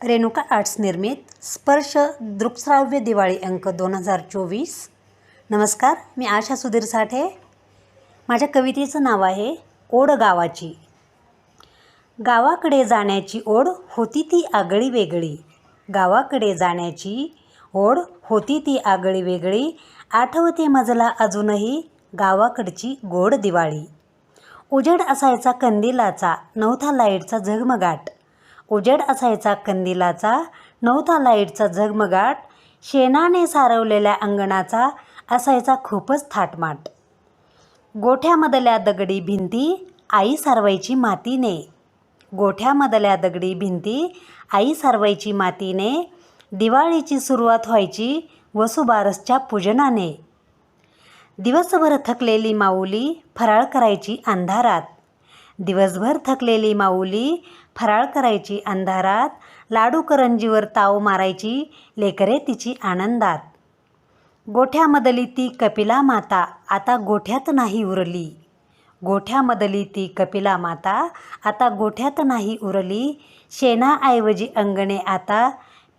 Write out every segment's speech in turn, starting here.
Renuka arts निर्मित स्पर्श दृक्श्राव्य दिवाळी अंक दोन हजार चोवीस. नमस्कार मी आशा सुधीर साठे. माझ्या कवितेचं नाव आहे ओढ गावाची. गावाकडे जाण्याची ओढ होती ती आगळी वेगळी. गावाकडे जाण्याची ओढ होती ती आगळी वेगळी. आठवते मजला अजूनही गावाकडची गोड दिवाळी. उजेड असायचा कंदिलाचा नव्हता लाईटचा झगमगाट. उजेड असायचा कंदिलाचा. नव्हता लाईटचा झगमगाट. शेणाने सारवलेल्या अंगणाचा असायचा खूपच थाटमाट. गोठ्यामधल्या दगडी भिंती आई सारवायची मातीने. गोठ्यामधल्या दगडी भिंती आई सारवायची मातीने. दिवाळीची सुरुवात व्हायची वसुबारसच्या पूजनाने. दिवसभर थकलेली माऊली फराळ करायची अंधारात. दिवसभर थकलेली माऊली फराळ करायची अंधारात लाडू करंजीवर ताव मारायची लेकरे तिची आनंदात. गोठ्यामधली ती कपिला माता आता गोठ्यात नाही उरली. गोठ्यामधली ती कपिला माता आता गोठ्यात नाही उरली. शेणाऐवजी अंगणे आता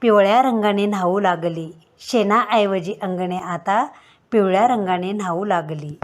पिवळ्या रंगाने न्हावू लागली. शेणाऐवजी अंगणे आता पिवळ्या रंगाने न्हावू लागली.